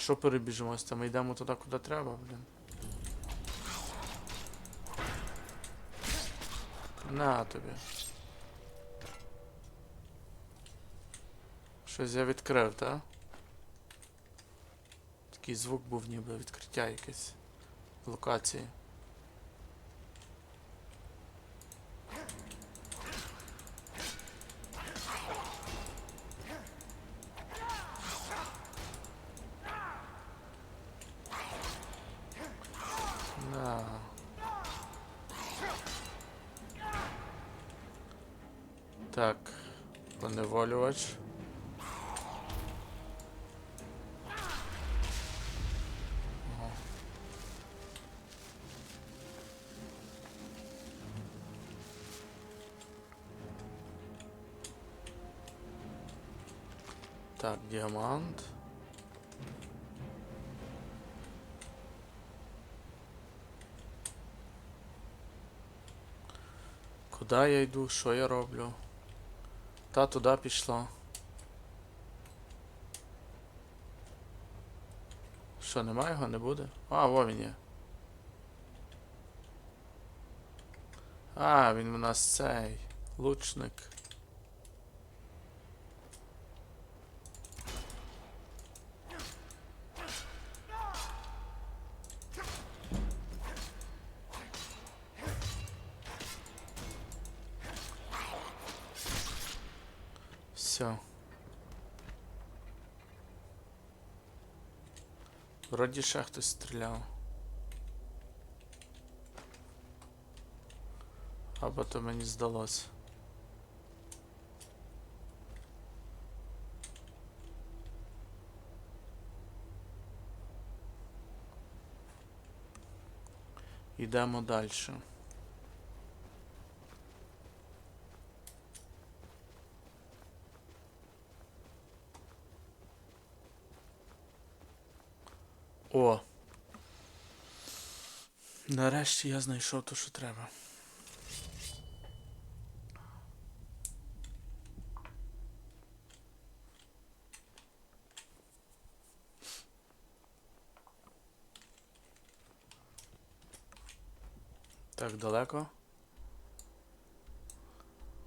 що перебіжимось? Та ми йдемо туди, куди треба, блін. На тобі. Щось я відкрив, так? Такий звук був ніби відкриття якесь. Локації. Так, діамант. Куди я йду? Що я роблю? Та туди пішла. Що, немає його, не буде? А, во він є. А, він у нас цей. Лучник. Вроді ще хтось стріляв. Або то мені здалося. Йдемо далі. О. Нарешті я знайшов те, що треба. Так, далеко?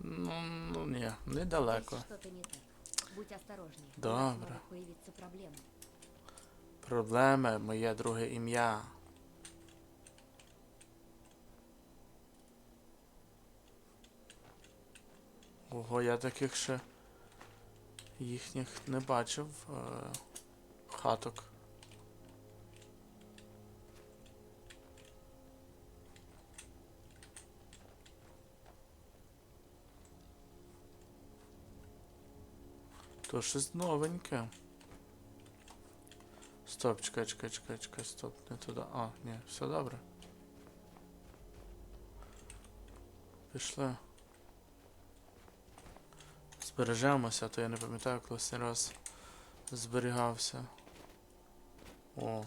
Ну, ну ні, недалеко. Добре. Проблеми, моє друге ім'я. Ого, я таких ще їхніх не бачив е, хаток. То щось новеньке. Стоп, чекай, чекай, чекай, чекай, стоп, не туди. А, ні, все добре. Пішли. Збережемося, то я не пам'ятаю, коли останній раз зберігався. О.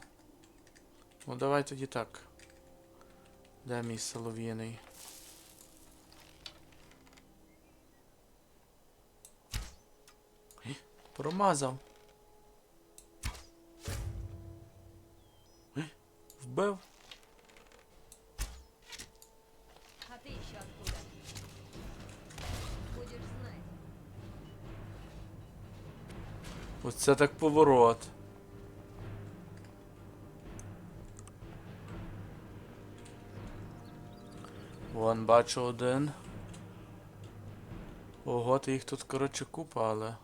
Ну давай тоді так. Де мій солов'їний? Промазав. Вбив. А ты еще откуда? Будешь знать. Оце так поворот. Вон бачу один. Ого, ти їх тут, коротше, купа, але.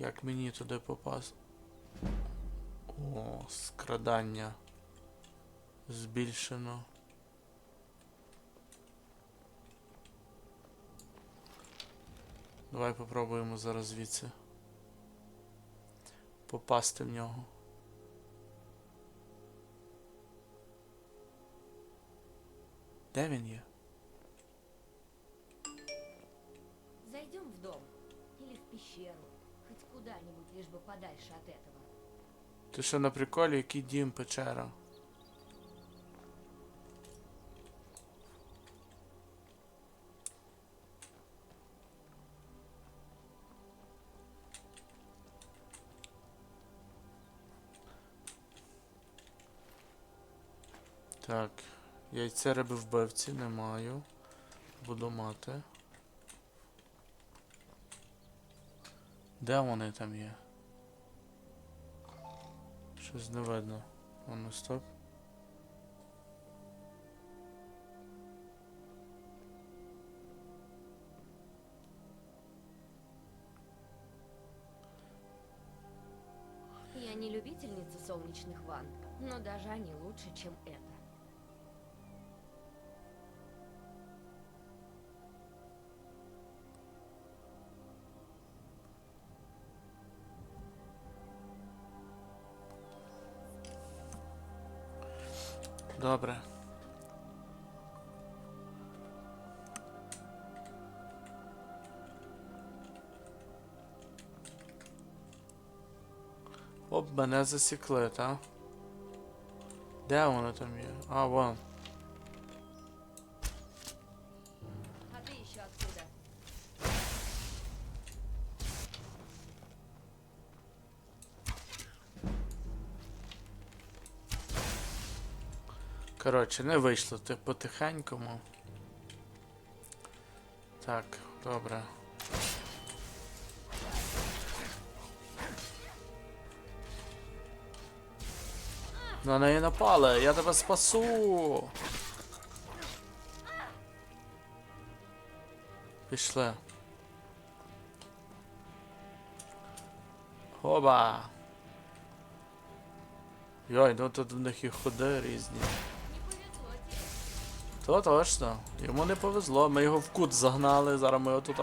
Як мені туди попасти? О, скрадання. Збільшено. Давай попробуємо зараз звідси попасти в нього. Де він є? Зайдем в дом. Или в пещеру лишь бы подальше от этого. Ти що на приколі, який дім печера? Так, яйця риби вбивці не маю. Буду мати. Де вони там є? Щось не видно. Воно стоп. Я не любительница солнечных ванн, но даже они лучше, чем это. Добре. Оп, мене засікли, та? Де воно там є? А, вон. Коротше, не вийшло ти потихенькому. Так, добре. На неї напали, я тебе спасу. Пішли. Хоба. Йой, ну тут в них і ходи різні. То точно. Йому не повезло. Ми його в кут загнали, зараз ми його тут.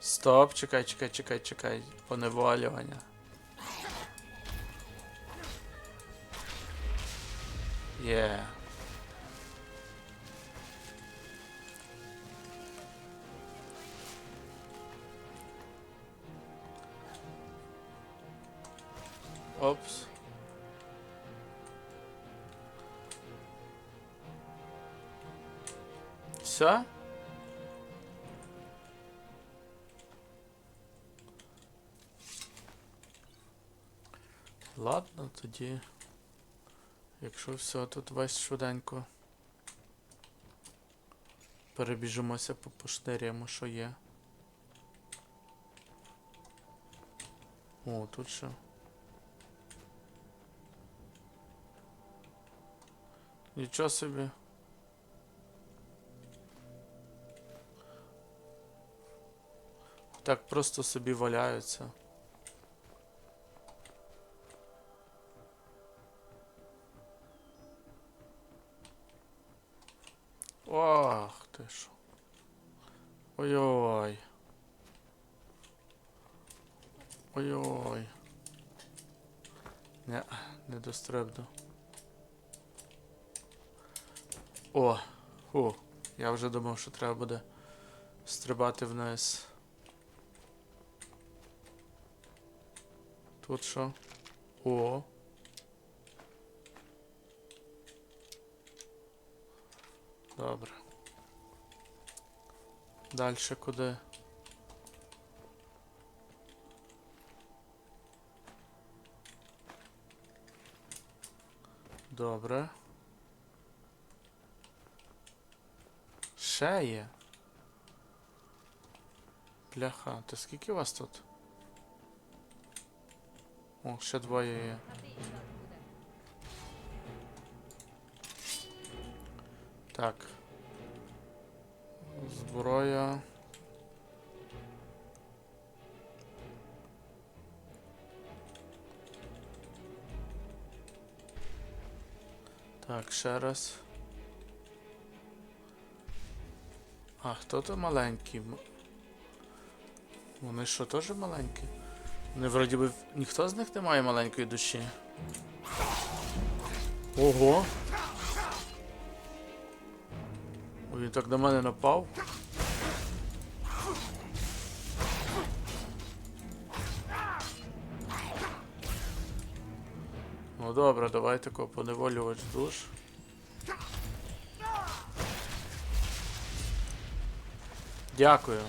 Стоп, чекай, чекай, чекай, чекай. Поневолювання. Є. Опс. Все? Ладно, тоді. Якщо все, то давай швиденько. Перебіжимося по пошниряємо, що є. О, тут що? Нічого собі. Так просто собі валяються. Ох ти що. Ой-ой. Ой-ой. Не, не дострибну. О, фу. Я вже думав, що треба буде стрибати вниз. Тут що? О. Добре. Дальше куди? Добре. Ще є. Бляха, то скільки вас тут? О, ще двоє є. Так. Зброя. Так, ще раз. А, хто то маленький? Вони що, теж маленькі? Вони вроді би. Ніхто з них не має маленької душі. Ого! Ой, він так на мене напав. Ну добре, давай тако поневолювач душ. Дякую.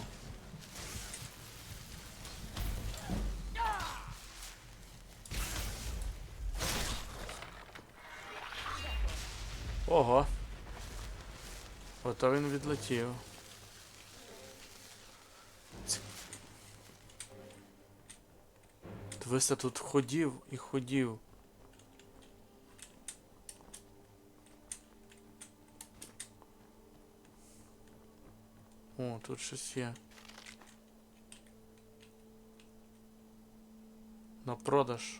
Ого. Ото він відлетів. Дивися, тут ходів і ходів. О, тут щось є. На продаж.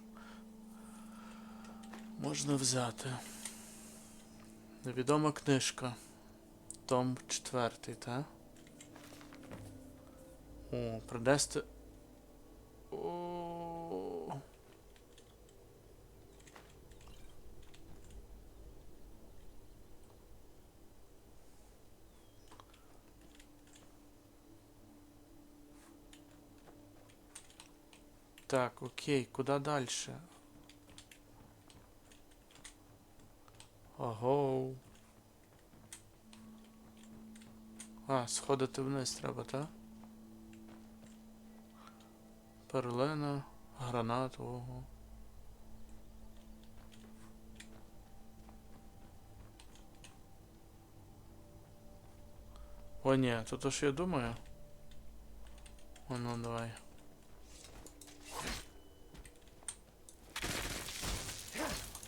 Можна взяти. Невідома книжка. Том четвертий, та? О, принести. О. Так, окей, куди далі? Ого. А, сходити вниз треба, так? Перлина, гранат, ого. О, ні, то то, що я думаю. О, ну давай.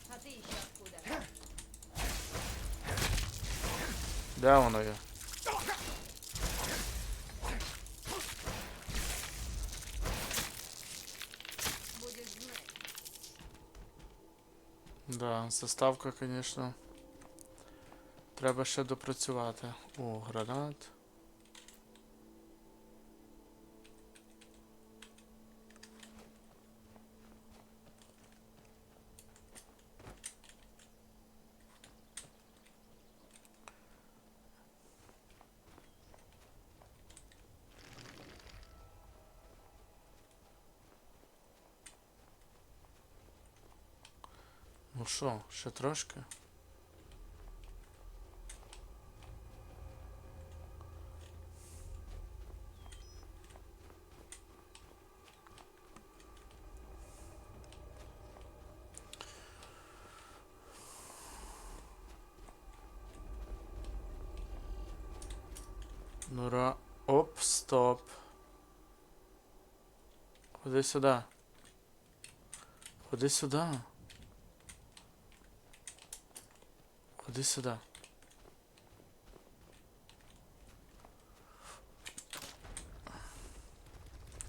А ты еще откуда? Де воно є? Да, заставка, звісно. Треба ще допрацювати. О, гранат. Що, ще трошки? Нура. Оп, стоп. Ходи сюди. Ходи сюди. Ходи сюди.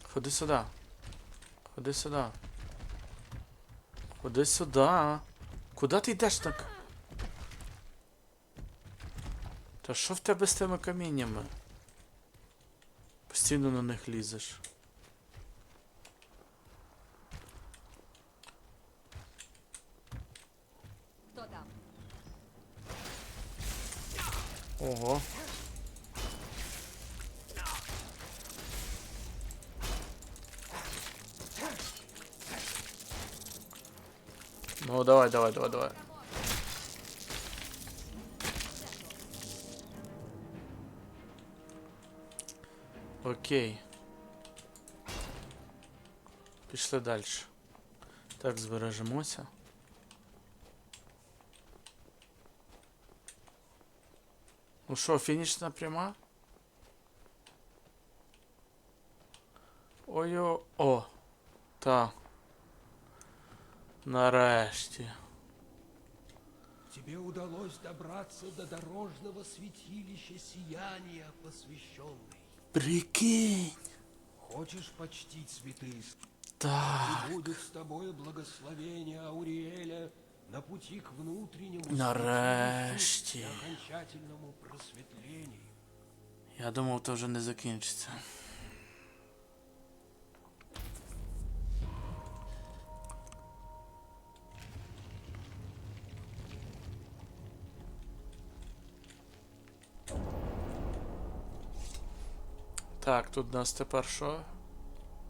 Ходи сюди. Ходи сюди. Ходи сюди. Куди ти йдеш так? Та що в тебе з тими каміннями? Постійно на них лізеш. Кто там? Ого. Ну, давай, давай, давай, давай. Окей. Пішли далі. Так, збережемося. Ну що, фінішна пряма? Ой-о. О. Та. Нарешті. Тебе удалось добраться до дорожного святилища сияния посвященной. Прикинь. Хочешь почтить святые с- Так. и будет с тобой благословение Ауриэля на пути к внутреннему Нарешті. окончательному просветлению. Я думав, то вже не закінчиться. Так, тут нас тепер що?